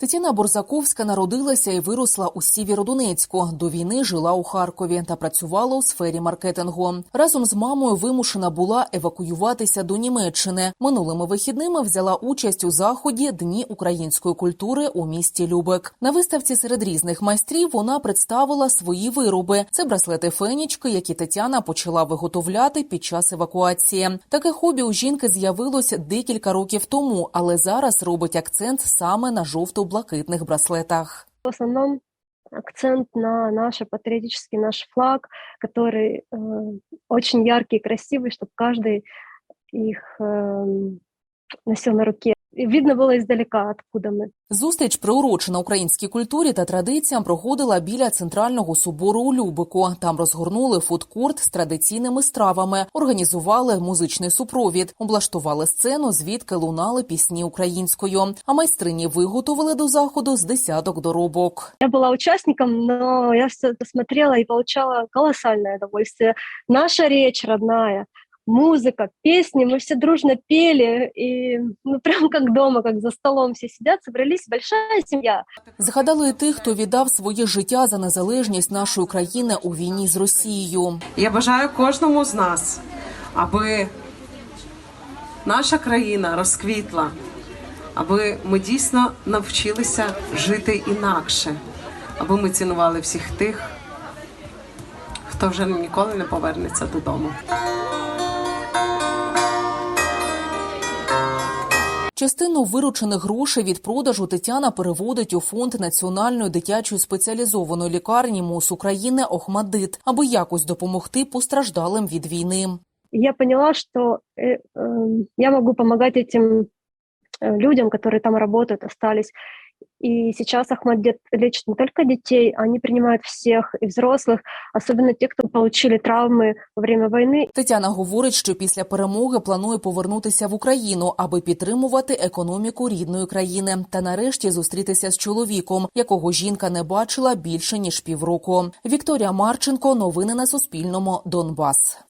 Тетяна Борзаковська народилася і виросла у Сєвєродонецьку. До війни жила у Харкові та працювала у сфері маркетингу. Разом з мамою вимушена була евакуюватися до Німеччини. Минулими вихідними взяла участь у заході Дні української культури у місті Любек. На виставці серед різних майстрів вона представила свої вироби. Це браслети фенічки, які Тетяна почала виготовляти під час евакуації. Таке хобі у жінки з'явилось декілька років тому, але зараз робить акцент саме на жовто-блакитних браслетах. В основном акцент на наш патриотический наш флаг, который э, очень яркий и красивый, чтобы каждый их э, носил на руке. И видно было издалека, откуда мы. Зустріч, приурочена українській культурі та традиціям, проходила біля центрального собору у Любику. Там розгорнули фудкорт з традиційними стравами, організували музичний супровід, облаштували сцену, звідки лунали пісні українською. А майстрині виготовили до заходу з десяток доробок. Я была участником, но я все это смотрела и получала колоссальное удовольствие. Наша речь родная, музыка, песни, мы все дружно пели, и ну прям как дома, как за столом все сидят, собрались, большая семья. Згадали і тих, хто віддав своє життя за незалежність нашої країни у війні з Росією. Я бажаю кожному з нас, аби наша країна розквітла, аби ми дійсно навчилися жити інакше, аби ми цінували всіх тих, хто вже ніколи не повернеться додому. Частину виручених грошей від продажу Тетяна переводить у фонд Національної дитячої спеціалізованої лікарні МОЗ України Охмадит, аби якось допомогти постраждалим від війни. И я поняла, что э, э, я могу помогать этим э, людям, которые там работают, остались. И сейчас Ахмаддет лечит не только детей, они принимают всех и взрослых, особенно те, кто получили травмы во время войны. Тетяна говорить, що після перемоги планує повернутися в Україну, аби підтримувати економіку рідної країни та нарешті зустрітися з чоловіком, якого жінка не бачила більше ніж півроку. Вікторія Марченко. Новини на Суспільному. Донбас.